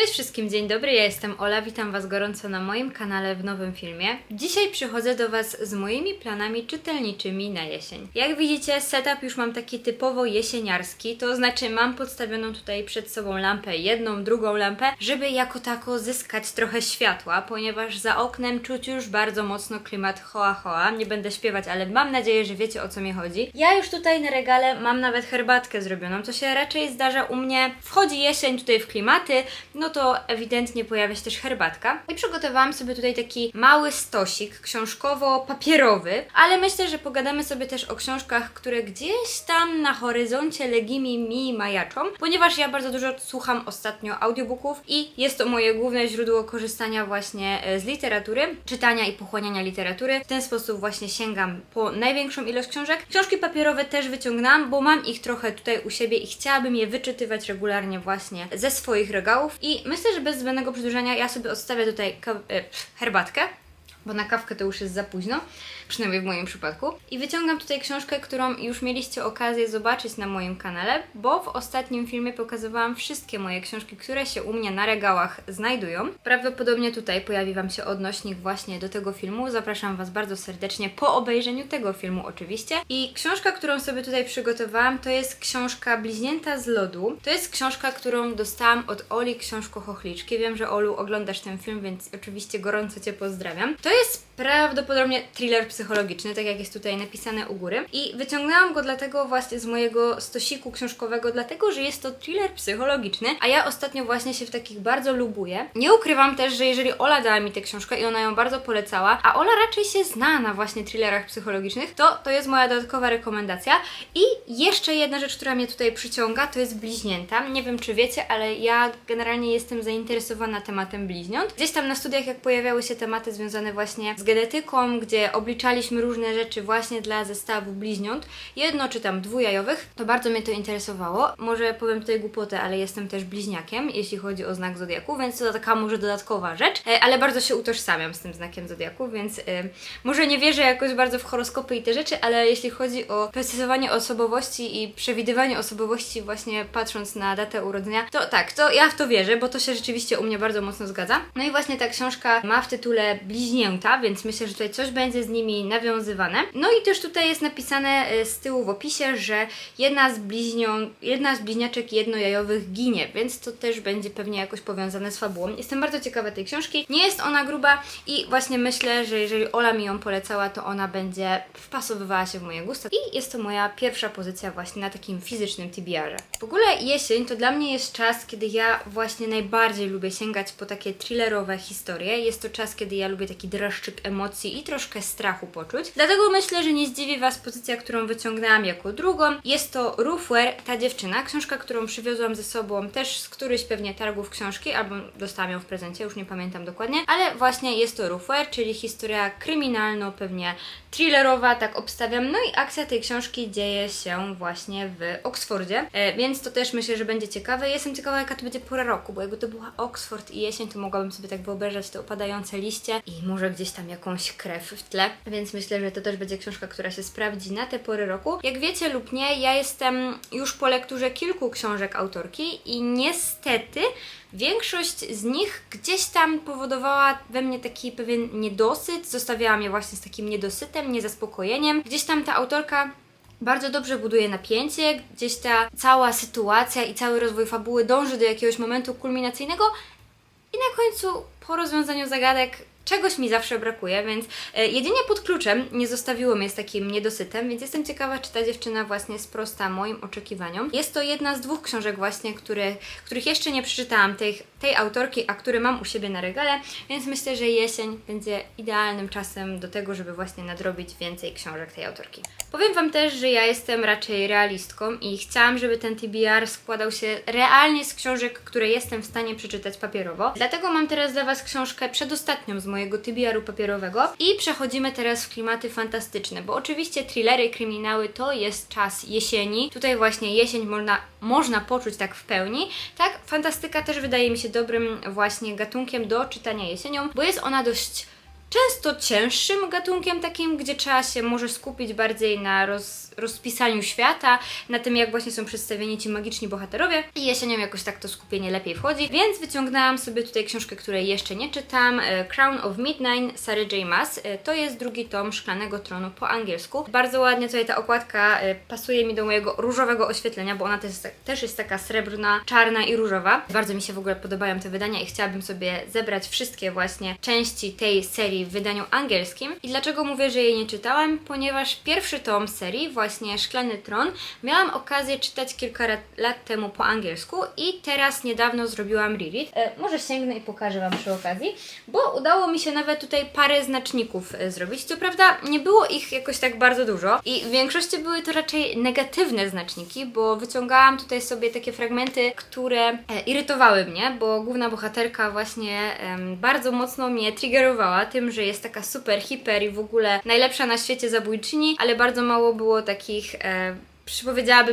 Cześć wszystkim, dzień dobry, ja jestem Ola, witam Was gorąco na moim kanale w nowym filmie. Dzisiaj przychodzę do Was z moimi planami czytelniczymi na jesień. Jak widzicie, setup już mam taki typowo jesieniarski, to znaczy mam podstawioną tutaj przed sobą lampę, jedną, drugą lampę, żeby jako tako zyskać trochę światła, ponieważ za oknem czuć już bardzo mocno klimat hoa hoa. Nie będę śpiewać, ale mam nadzieję, że wiecie o co mi chodzi. Ja już tutaj na regale mam nawet herbatkę zrobioną, co się raczej zdarza u mnie. Wchodzi jesień tutaj w klimaty, no to ewidentnie pojawia się też herbatka. I przygotowałam sobie tutaj taki mały stosik książkowo-papierowy, ale myślę, że pogadamy sobie też o książkach, które gdzieś tam na horyzoncie legimi mi majaczą, ponieważ ja bardzo dużo słucham ostatnio audiobooków i jest to moje główne źródło korzystania właśnie e, z literatury, czytania i pochłaniania literatury. W ten sposób właśnie sięgam po największą ilość książek. Książki papierowe też wyciągnęłam, bo mam ich trochę tutaj u siebie i chciałabym je wyczytywać regularnie właśnie ze swoich regałów i myślę, że bez zbędnego przedłużania ja sobie odstawię tutaj e, herbatkę, bo na kawkę to już jest za późno, przynajmniej w moim przypadku. I wyciągam tutaj książkę, którą już mieliście okazję zobaczyć na moim kanale, bo w ostatnim filmie pokazywałam wszystkie moje książki, które się u mnie na regałach znajdują. Prawdopodobnie tutaj pojawi Wam się odnośnik właśnie do tego filmu. Zapraszam Was bardzo serdecznie po obejrzeniu tego filmu oczywiście. I książka, którą sobie tutaj przygotowałam, to jest książka Bliźnięta z lodu. To jest książka, którą dostałam od Oli Książko Chochliczki. Wiem, że Olu oglądasz ten film, więc oczywiście gorąco Cię pozdrawiam. To jest prawdopodobnie thriller psychologiczny, tak jak jest tutaj napisane u góry. I wyciągnęłam go dlatego właśnie z mojego stosiku książkowego, dlatego, że jest to thriller psychologiczny, a ja ostatnio właśnie się w takich bardzo lubuję. Nie ukrywam też, że jeżeli Ola dała mi tę książkę i ona ją bardzo polecała, a Ola raczej się zna na właśnie thrillerach psychologicznych, to to jest moja dodatkowa rekomendacja. I jeszcze jedna rzecz, która mnie tutaj przyciąga, to jest bliźnięta. Nie wiem, czy wiecie, ale ja generalnie jestem zainteresowana tematem bliźniąt. Gdzieś tam na studiach, jak pojawiały się tematy związane właśnie z genetyką, gdzie obliczaliśmy różne rzeczy właśnie dla zestawu bliźniąt, jedno czy tam dwujajowych, to bardzo mnie to interesowało. Może powiem tutaj głupotę, ale jestem też bliźniakiem, jeśli chodzi o znak zodiaku, więc to taka może dodatkowa rzecz, e, ale bardzo się utożsamiam z tym znakiem zodiaku, więc e, może nie wierzę jakoś bardzo w horoskopy i te rzeczy, ale jeśli chodzi o precyzowanie osobowości i przewidywanie osobowości właśnie patrząc na datę urodzenia, to tak, to ja w to wierzę, bo to się rzeczywiście u mnie bardzo mocno zgadza. No i właśnie ta książka ma w tytule bliźnięta, więc myślę, że tutaj coś będzie z nimi nawiązywane. No i też tutaj jest napisane e, z tyłu w opisie, że jedna z bliźnią, jedna z bliźniaczek jednojajowych ginie, więc to też będzie pewnie jakoś powiązane z fabułą. Jestem bardzo ciekawa tej książki. Nie jest ona gruba i właśnie myślę, że jeżeli Ola mi ją polecała, to ona będzie wpasowywała się w moje gusta i jest to moja pierwsza pozycja właśnie na takim fizycznym TBR-ze. W ogóle jesień to dla mnie jest czas, kiedy ja właśnie najbardziej lubię sięgać po takie thrillerowe historie. Jest to czas, kiedy ja lubię taki dreszczyk emocji i troszkę strachu poczuć. Dlatego myślę, że nie zdziwi Was pozycja, którą wyciągnęłam jako drugą. Jest to Roofware, ta dziewczyna, książka, którą przywiozłam ze sobą też z któryś pewnie targów książki, albo dostałam ją w prezencie, już nie pamiętam dokładnie, ale właśnie jest to Roofware, czyli historia kryminalno, pewnie thrillerowa, tak obstawiam. No i akcja tej książki dzieje się właśnie w Oksfordzie, e, więc to też myślę, że będzie ciekawe. Jestem ciekawa, jaka to będzie pora roku, bo jakby to była Oksford i jesień, to mogłabym sobie tak wyobrażać te opadające liście i może gdzieś tam jakąś krew w tle, więc myślę, że to też będzie książka, która się sprawdzi na te pory roku. Jak wiecie lub nie, ja jestem już po lekturze kilku książek autorki i niestety Większość z nich gdzieś tam powodowała we mnie taki pewien niedosyt, zostawiała mnie właśnie z takim niedosytem, niezaspokojeniem. Gdzieś tam ta autorka bardzo dobrze buduje napięcie, gdzieś ta cała sytuacja i cały rozwój fabuły dąży do jakiegoś momentu kulminacyjnego i na końcu po rozwiązaniu zagadek czegoś mi zawsze brakuje, więc e, jedynie pod kluczem nie zostawiło mnie z takim niedosytem, więc jestem ciekawa, czy ta dziewczyna właśnie sprosta moim oczekiwaniom. Jest to jedna z dwóch książek właśnie, których jeszcze nie przeczytałam, tej, tej autorki, a które mam u siebie na regale, więc myślę, że jesień będzie idealnym czasem do tego, żeby właśnie nadrobić więcej książek tej autorki. Powiem Wam też, że ja jestem raczej realistką i chciałam, żeby ten TBR składał się realnie z książek, które jestem w stanie przeczytać papierowo. Dlatego mam teraz dla Was książkę przedostatnią z mojego TBR-u papierowego i przechodzimy teraz w klimaty fantastyczne, bo oczywiście thrillery, kryminały to jest czas jesieni. Tutaj właśnie jesień można, można poczuć tak w pełni. Tak, fantastyka też wydaje mi się dobrym właśnie gatunkiem do czytania jesienią, bo jest ona dość często cięższym gatunkiem takim, gdzie trzeba się może skupić bardziej na roz, rozpisaniu świata, na tym jak właśnie są przedstawieni ci magiczni bohaterowie i jesienią jakoś tak to skupienie lepiej wchodzi, więc wyciągnęłam sobie tutaj książkę, której jeszcze nie czytam, e, Crown of Midnight Sary J. Maas. E, To jest drugi tom Szklanego Tronu po angielsku. Bardzo ładnie tutaj ta okładka e, pasuje mi do mojego różowego oświetlenia, bo ona też jest, tak- też jest taka srebrna, czarna i różowa. Bardzo mi się w ogóle podobają te wydania i chciałabym sobie zebrać wszystkie właśnie części tej serii w wydaniu angielskim. I dlaczego mówię, że jej nie czytałam? Ponieważ pierwszy tom serii, właśnie Szklany Tron, miałam okazję czytać kilka lat temu po angielsku i teraz niedawno zrobiłam reread. Może sięgnę i pokażę Wam przy okazji, bo udało mi się nawet tutaj parę znaczników e, zrobić. Co prawda nie było ich jakoś tak bardzo dużo i w większości były to raczej negatywne znaczniki, bo wyciągałam tutaj sobie takie fragmenty, które e, irytowały mnie, bo główna bohaterka właśnie bardzo mocno mnie triggerowała tym, że jest taka super, hiper i w ogóle najlepsza na świecie zabójczyni, ale bardzo mało było takich e,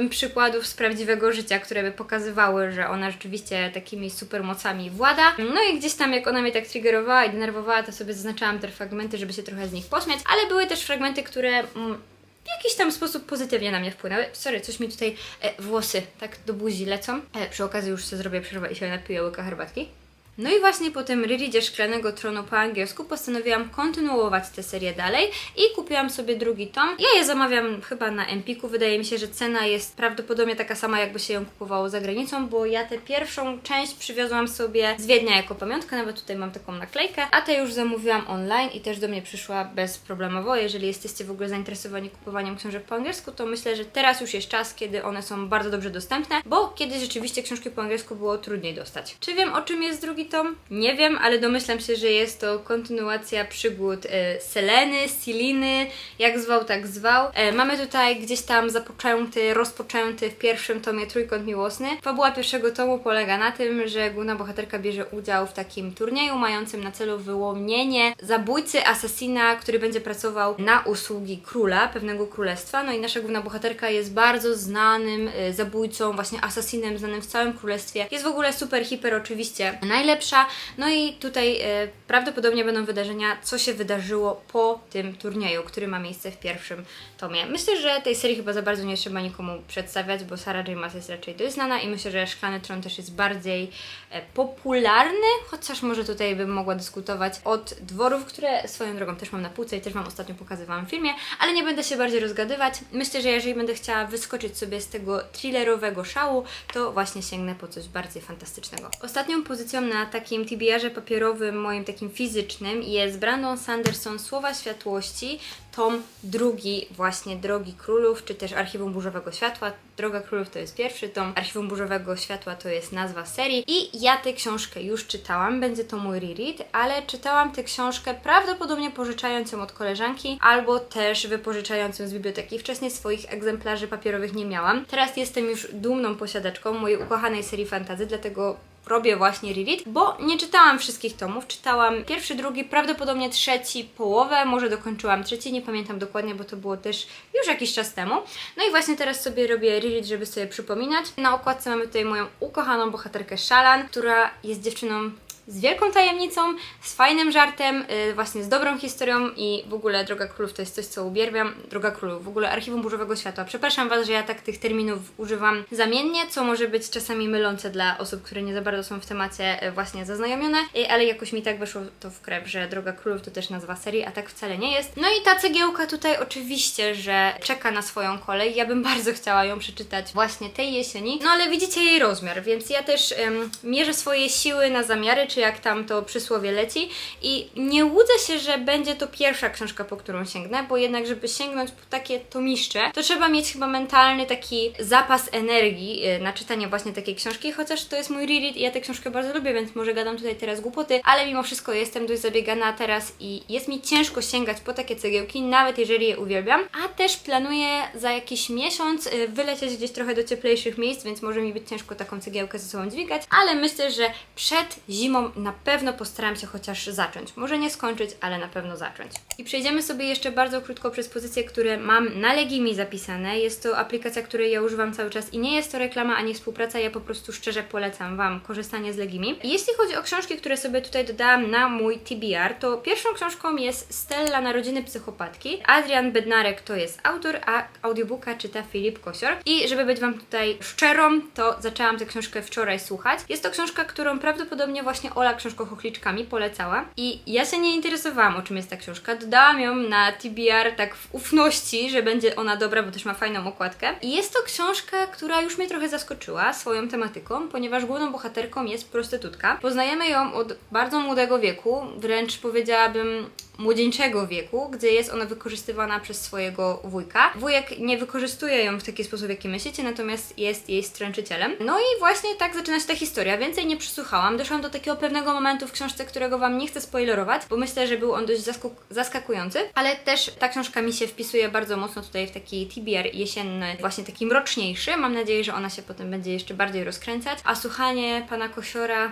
przykładów z prawdziwego życia, które by pokazywały, że ona rzeczywiście takimi supermocami włada. No i gdzieś tam, jak ona mnie tak triggerowała i denerwowała, to sobie zaznaczałam te fragmenty, żeby się trochę z nich pośmiać, ale były też fragmenty, które. Mm, w jakiś tam sposób pozytywnie na mnie wpłynęły. Sorry, coś mi tutaj e, włosy tak do buzi lecą. E, przy okazji już sobie zrobię przerwę i się napiję łyka herbatki. No i właśnie po tym rereadzie Szklanego Tronu po angielsku postanowiłam kontynuować tę serię dalej i kupiłam sobie drugi tom. Ja je zamawiam chyba na Empiku. Wydaje mi się, że cena jest prawdopodobnie taka sama, jakby się ją kupowało za granicą, bo ja tę pierwszą część przywiozłam sobie z Wiednia jako pamiątkę, nawet tutaj mam taką naklejkę, a tę już zamówiłam online i też do mnie przyszła bezproblemowo. Jeżeli jesteście w ogóle zainteresowani kupowaniem książek po angielsku, to myślę, że teraz już jest czas, kiedy one są bardzo dobrze dostępne, bo kiedyś rzeczywiście książki po angielsku było trudniej dostać. Czy wiem, o czym jest drugi Nie wiem, ale domyślam się, że jest to kontynuacja przygód e, Seleny, Siliny, jak zwał, tak zwał. E, mamy tutaj gdzieś tam zapoczęty, rozpoczęty w pierwszym tomie Trójkąt Miłosny. Fabuła pierwszego tomu polega na tym, że główna bohaterka bierze udział w takim turnieju mającym na celu wyłonienie zabójcy, asasina, który będzie pracował na usługi króla, pewnego królestwa. No i nasza główna bohaterka jest bardzo znanym e, zabójcą, właśnie asasinem znanym w całym królestwie. Jest w ogóle super, hiper oczywiście No i tutaj e, prawdopodobnie będą wydarzenia, co się wydarzyło po tym turnieju, który ma miejsce w pierwszym tomie. Myślę, że tej serii chyba za bardzo nie trzeba nikomu przedstawiać, bo Sarah J. Maas jest raczej dość znana i myślę, że Szklany Tron też jest bardziej e, popularny, chociaż może tutaj bym mogła dyskutować od dworów, które swoją drogą też mam na półce i też Wam ostatnio pokazywałam w filmie, ale nie będę się bardziej rozgadywać. Myślę, że jeżeli będę chciała wyskoczyć sobie z tego thrillerowego szału, to właśnie sięgnę po coś bardziej fantastycznego. Ostatnią pozycją na takim TBR-ze papierowym, moim takim fizycznym jest Brandon Sanderson Słowa Światłości, tom drugi właśnie Drogi Królów, czy też Archiwum Burzowego Światła. Droga Królów to jest pierwszy tom, Archiwum Burzowego Światła to jest nazwa serii i ja tę książkę już czytałam, będzie to mój reread, ale czytałam tę książkę prawdopodobnie pożyczając ją od koleżanki, albo też wypożyczając ją z biblioteki. Wcześniej swoich egzemplarzy papierowych nie miałam. Teraz jestem już dumną posiadaczką mojej ukochanej serii fantazy, dlatego robię właśnie reread, bo nie czytałam wszystkich tomów. Czytałam pierwszy, drugi, prawdopodobnie trzeci, połowę, może dokończyłam trzeci, nie pamiętam dokładnie, bo to było też już jakiś czas temu. No i właśnie teraz sobie robię reread, żeby sobie przypominać. Na okładce mamy tutaj moją ukochaną bohaterkę Shalan, która jest dziewczyną z wielką tajemnicą, z fajnym żartem, yy, właśnie z dobrą historią i w ogóle Droga Królów to jest coś, co uwielbiam. Droga Królów, w ogóle Archiwum Burzowego Światła. Przepraszam Was, że ja tak tych terminów używam zamiennie, co może być czasami mylące dla osób, które nie za bardzo są w temacie yy, właśnie zaznajomione, yy, ale jakoś mi tak weszło to w krew, że Droga Królów to też nazwa serii, a tak wcale nie jest. No i ta cegiełka tutaj oczywiście, że czeka na swoją kolej. Ja bym bardzo chciała ją przeczytać właśnie tej jesieni, no ale widzicie jej rozmiar, więc ja też ym, mierzę swoje siły na zamiary, czy jak tam to przysłowie leci. I nie łudzę się, że będzie to pierwsza książka, po którą sięgnę, bo jednak, żeby sięgnąć po takie tomiszcze, to trzeba mieć chyba mentalny taki zapas energii y, na czytanie właśnie takiej książki, chociaż to jest mój reread i ja tę książkę bardzo lubię, więc może gadam tutaj teraz głupoty, ale mimo wszystko jestem dość zabiegana teraz i jest mi ciężko sięgać po takie cegiełki, nawet jeżeli je uwielbiam, a też planuję za jakiś miesiąc y, wylecieć gdzieś trochę do cieplejszych miejsc, więc może mi być ciężko taką cegiełkę ze sobą dźwigać, ale myślę, że przed zimą na pewno postaram się chociaż zacząć. Może nie skończyć, ale na pewno zacząć. I przejdziemy sobie jeszcze bardzo krótko przez pozycje, które mam na Legimi zapisane. Jest to aplikacja, której ja używam cały czas i nie jest to reklama ani współpraca, ja po prostu szczerze polecam Wam korzystanie z Legimi. Jeśli chodzi o książki, które sobie tutaj dodałam na mój TBR, to pierwszą książką jest Stella Narodziny Psychopatki. Adrian Bednarek to jest autor, a audiobooka czyta Filip Kosior. I żeby być Wam tutaj szczerą, to zaczęłam tę książkę wczoraj słuchać. Jest to książka, którą prawdopodobnie właśnie Ola Książkochochliczkami polecała. I ja się nie interesowałam, o czym jest ta książka. Dodałam ją na TBR tak w ufności, że będzie ona dobra, bo też ma fajną okładkę. I jest to książka, która już mnie trochę zaskoczyła swoją tematyką, ponieważ główną bohaterką jest prostytutka. Poznajemy ją od bardzo młodego wieku, wręcz powiedziałabym młodzieńczego wieku, gdzie jest ona wykorzystywana przez swojego wujka. Wujek nie wykorzystuje ją w taki sposób, jaki myślicie, natomiast jest jej stręczycielem. No i właśnie tak zaczyna się ta historia. Więcej nie przysłuchałam. Doszłam do takiego pewnego momentu w książce, którego Wam nie chcę spoilerować, bo myślę, że był on dość zaskok- zaskakujący, ale też ta książka mi się wpisuje bardzo mocno tutaj w taki TBR jesienny, właśnie taki mroczniejszy. Mam nadzieję, że ona się potem będzie jeszcze bardziej rozkręcać. A słuchanie pana Kosiora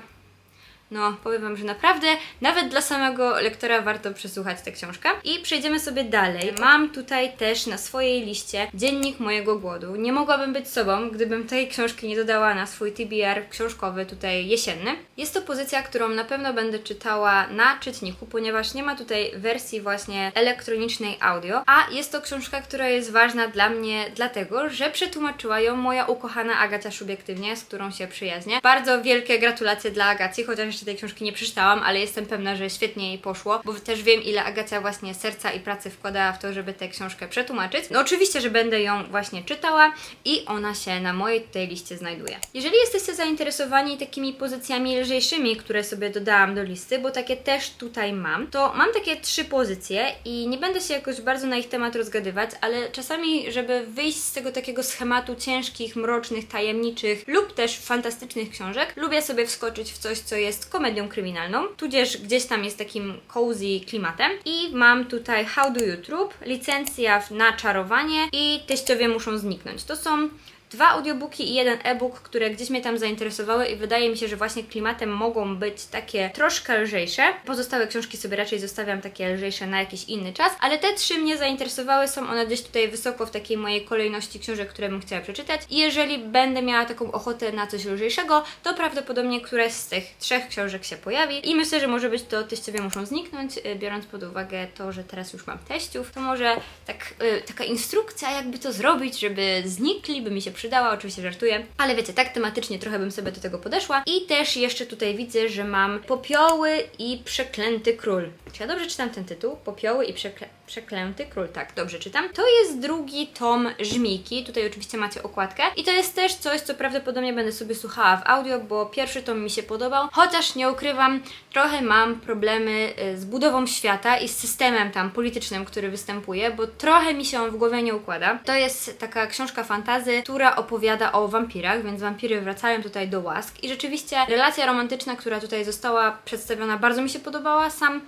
no, powiem Wam, że naprawdę nawet dla samego lektora warto przesłuchać tę książkę. I przejdziemy sobie dalej. Mam tutaj też na swojej liście Dziennik mojego głodu. Nie mogłabym być sobą, gdybym tej książki nie dodała na swój TBR książkowy tutaj jesienny. Jest to pozycja, którą na pewno będę czytała na czytniku, ponieważ nie ma tutaj wersji właśnie elektronicznej audio, a jest to książka, która jest ważna dla mnie dlatego, że przetłumaczyła ją moja ukochana Agacia Szubiektywnie, z którą się przyjaźnię. Bardzo wielkie gratulacje dla Agaci, chociaż jeszcze tej książki nie przeczytałam, ale jestem pewna, że świetnie jej poszło, bo też wiem, ile Agacia właśnie serca i pracy wkładała w to, żeby tę książkę przetłumaczyć. No oczywiście, że będę ją właśnie czytała i ona się na mojej tutaj liście znajduje. Jeżeli jesteście zainteresowani takimi pozycjami lżejszymi, które sobie dodałam do listy, bo takie też tutaj mam, to mam takie trzy pozycje i nie będę się jakoś bardzo na ich temat rozgadywać, ale czasami, żeby wyjść z tego takiego schematu ciężkich, mrocznych, tajemniczych lub też fantastycznych książek, lubię sobie wskoczyć w coś, co jest komedią kryminalną, tudzież gdzieś tam jest takim cozy klimatem. I mam tutaj How Do You Troop, licencja na czarowanie i teściowie muszą zniknąć. To są dwa audiobooki i jeden e-book, które gdzieś mnie tam zainteresowały i wydaje mi się, że właśnie klimatem mogą być takie troszkę lżejsze. Pozostałe książki sobie raczej zostawiam takie lżejsze na jakiś inny czas, ale te trzy mnie zainteresowały, są one gdzieś tutaj wysoko w takiej mojej kolejności książek, które bym chciała przeczytać. I jeżeli będę miała taką ochotę na coś lżejszego, to prawdopodobnie któraś z tych trzech książek się pojawi. I myślę, że może być to teściowie muszą zniknąć, y, biorąc pod uwagę to, że teraz już mam teściów, to może tak, y, taka instrukcja jakby to zrobić, żeby znikli, by mi się przydała, oczywiście żartuję, ale wiecie, tak tematycznie trochę bym sobie do tego podeszła. I też jeszcze tutaj widzę, że mam Popioły i Przeklęty Król. Czy ja dobrze czytam ten tytuł? Popioły i Przekle Przeklęty Król, tak, dobrze czytam. To jest drugi tom Żmiki, tutaj oczywiście macie okładkę i to jest też coś, co prawdopodobnie będę sobie słuchała w audio, bo pierwszy tom mi się podobał, chociaż nie ukrywam, trochę mam problemy y, z budową świata i z systemem tam politycznym, który występuje, bo trochę mi się on w głowie nie układa. To jest taka książka fantazy, która opowiada o wampirach, więc wampiry wracają tutaj do łask i rzeczywiście relacja romantyczna, która tutaj została przedstawiona, bardzo mi się podobała. Sam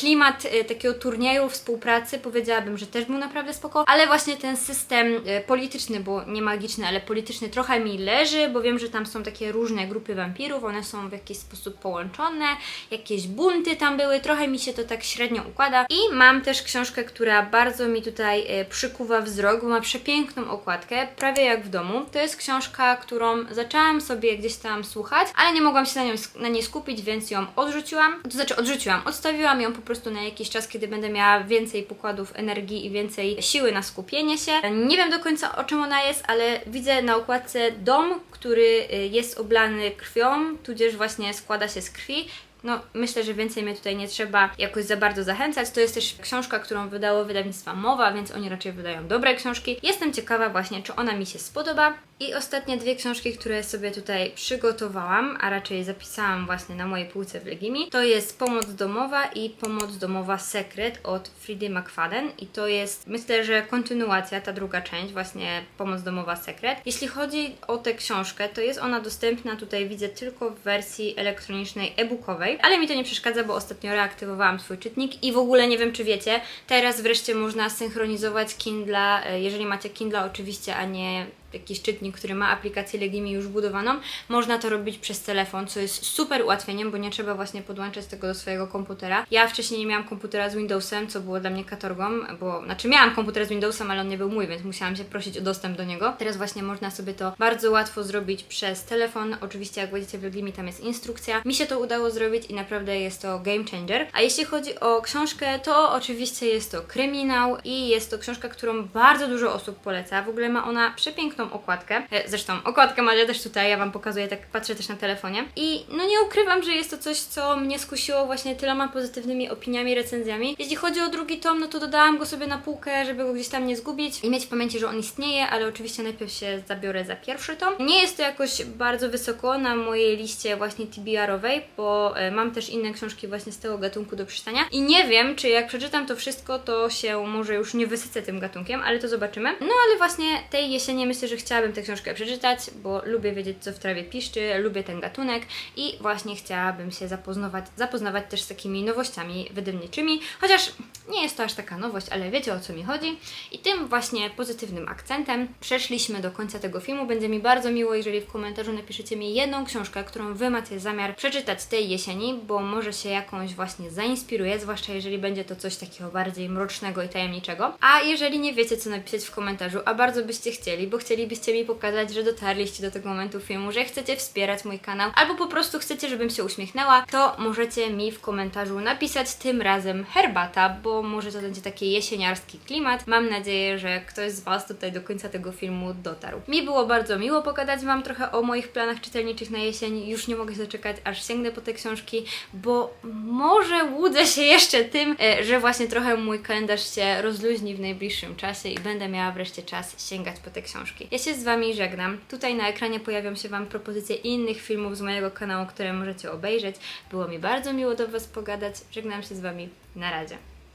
klimat y, takiego turnieju, współpracy, powiedziałabym, że też był naprawdę spoko, ale właśnie ten system y, polityczny, bo nie magiczny, ale polityczny trochę mi leży, bo wiem, że tam są takie różne grupy wampirów, one są w jakiś sposób połączone, jakieś bunty tam były, trochę mi się to tak średnio układa. I mam też książkę, która bardzo mi tutaj y, przykuwa wzrok, bo ma przepiękną okładkę, prawie jak w domu. To jest książka, którą zaczęłam sobie gdzieś tam słuchać, ale nie mogłam się na, nią, na niej skupić, więc ją odrzuciłam, to znaczy odrzuciłam, odstawiłam ją po prostu na jakiś czas, kiedy będę miała więcej pokładów energii i więcej siły na skupienie się. Nie wiem do końca o czym ona jest, ale widzę na okładce dom, który y, jest oblany krwią, tudzież właśnie składa się z krwi. No, myślę, że więcej mnie tutaj nie trzeba jakoś za bardzo zachęcać. To jest też książka, którą wydało wydawnictwa Mowa, więc oni raczej wydają dobre książki. Jestem ciekawa właśnie, czy ona mi się spodoba. I ostatnie dwie książki, które sobie tutaj przygotowałam, a raczej zapisałam właśnie na mojej półce w Legimi, to jest Pomoc domowa i Pomoc domowa Sekret od Fridy McFadden i to jest, myślę, że kontynuacja, ta druga część, właśnie Pomoc domowa Sekret. Jeśli chodzi o tę książkę, to jest ona dostępna tutaj, widzę, tylko w wersji elektronicznej e-bookowej, ale mi to nie przeszkadza, bo ostatnio reaktywowałam swój czytnik i w ogóle nie wiem, czy wiecie, teraz wreszcie można synchronizować Kindle, e, jeżeli macie Kindle oczywiście, a nie jakiś czytnik, który ma aplikację Legimi już budowaną, można to robić przez telefon, co jest super ułatwieniem, bo nie trzeba właśnie podłączać tego do swojego komputera. Ja wcześniej nie miałam komputera z Windowsem, co było dla mnie katorgą, bo znaczy miałam komputer z Windowsem, ale on nie był mój, więc musiałam się prosić o dostęp do niego. Teraz właśnie można sobie to bardzo łatwo zrobić przez telefon. Oczywiście jak wejdziecie w Legimi, tam jest instrukcja. Mi się to udało zrobić i naprawdę jest to game changer. A jeśli chodzi o książkę, to oczywiście jest to kryminał i jest to książka, którą bardzo dużo osób poleca. W ogóle ma ona przepiękną okładkę. E, Zresztą okładkę macie też tutaj, ja Wam pokazuję, tak patrzę też na telefonie. I no nie ukrywam, że jest to coś, co mnie skusiło właśnie tyloma pozytywnymi opiniami, recenzjami. Jeśli chodzi o drugi tom, no to dodałam go sobie na półkę, żeby go gdzieś tam nie zgubić i mieć w pamięci, że on istnieje, ale oczywiście najpierw się zabiorę za pierwszy tom. Nie jest to jakoś bardzo wysoko na mojej liście właśnie TBR-owej, bo e, mam też inne książki właśnie z tego gatunku do przeczytania i nie wiem, czy jak przeczytam to wszystko, to się może już nie wysycę tym gatunkiem, ale to zobaczymy. No ale właśnie tej jesieni myślę, że chciałabym tę książkę przeczytać, bo lubię wiedzieć, co w trawie piszczy, lubię ten gatunek i właśnie chciałabym się zapoznawać, zapoznawać też z takimi nowościami wydawniczymi, chociaż nie jest to aż taka nowość, ale wiecie o co mi chodzi. I tym właśnie pozytywnym akcentem przeszliśmy do końca tego filmu. Będzie mi bardzo miło, jeżeli w komentarzu napiszecie mi jedną książkę, którą Wy macie zamiar przeczytać tej jesieni, bo może się jakąś właśnie zainspiruję, zwłaszcza jeżeli będzie to coś takiego bardziej mrocznego i tajemniczego. A jeżeli nie wiecie, co napisać w komentarzu, a bardzo byście chcieli, bo chcielibyście mi pokazać, że dotarliście do tego momentu filmu, że chcecie wspierać mój kanał, albo po prostu chcecie, żebym się uśmiechnęła, to możecie mi w komentarzu napisać tym razem herbata, bo może to będzie taki jesieniarski klimat. Mam nadzieję, że ktoś z Was tutaj do końca tego filmu dotarł. Mi było bardzo miło pogadać Wam trochę o moich planach czytelniczych na jesień. Już nie mogę się doczekać, aż sięgnę po te książki, bo może łudzę się jeszcze tym, e, że właśnie trochę mój kalendarz się rozluźni w najbliższym czasie i będę miała wreszcie czas sięgać po te książki. Ja się z Wami żegnam. Tutaj na ekranie pojawią się Wam propozycje innych filmów z mojego kanału, które możecie obejrzeć. Było mi bardzo miło do Was pogadać. Żegnam się z Wami. Na razie.